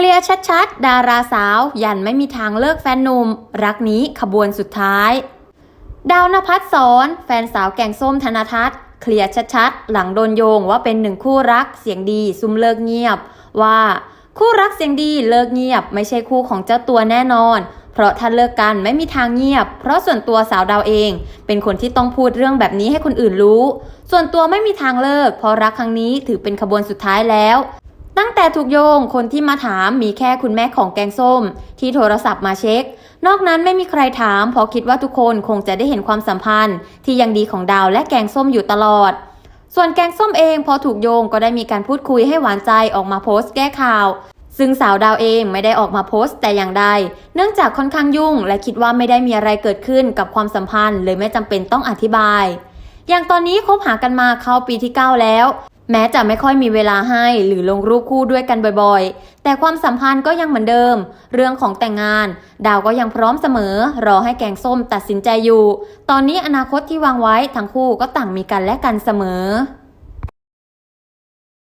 เคลียร์ชัดๆ ดาราสาว ยันไม่มีทางเลิกแฟนหนุ่ม รักนี้ขบวนสุดท้าย ดาวนภัสสอนแฟนสาวแกงส้มธนทัศน์เคลียร์ชัดๆ หลังโดนโยงว่าเป็นหนึ่งคู่รักเสียงดีซุ่มเลิกเงียบ ว่าคู่รักเสียงดีเลิกเงียบ ไม่ใช่คู่ของเจ้าตัวแน่นอน เพราะถ้าเลิกกันไม่มีทางเงียบ เพราะส่วนตัวสาวดาวเอง เป็นคนที่ต้องพูดเรื่องแบบนี้ให้คนอื่นรู้ ส่วนตัวไม่มีทางเลิกเพราะรักครั้งนี้ถือเป็นขบวนสุดท้ายแล้ว ตั้งแต่ถูกโยงคนที่มาถามมีแค่คุณแม่ของแกงส้ม ที่โทรศัพท์มาเช็ค นอกนั้นไม่มีใครถามเพราะคิดว่าทุกคนคงจะได้เห็นความสัมพันธ์ ที่ยังดีของดาวและแกงส้มอยู่ตลอด ส่วนแกงส้มเองพอถูกโยงก็ได้มีการพูดคุยให้หวานใจออกมาโพสต์แก้ข่าว ซึ่งสาวดาวเองไม่ได้ออกมาโพสต์แต่อย่างใด เนื่องจากค่อนข้างยุ่ง และคิดว่าไม่ได้มีอะไรเกิดขึ้นกับความสัมพันธ์ เลยไม่จำเป็นต้องอธิบาย อย่างตอนนี้คบหากันมาเข้าปีที่ 9 แล้ว แม้จะไม่ค่อยมีเวลาให้หรือลงรูปคู่ด้วยกันบ่อยๆ แต่ความสัมพันธ์ก็ยังเหมือนเดิม เรื่องของแต่งงาน ดาวก็ยังพร้อมเสมอ รอให้แกงส้มตัดสินใจอยู่ ตอนนี้อนาคตที่วางไว้ทั้งคู่ก็ต่างมีกันและกันเสมอ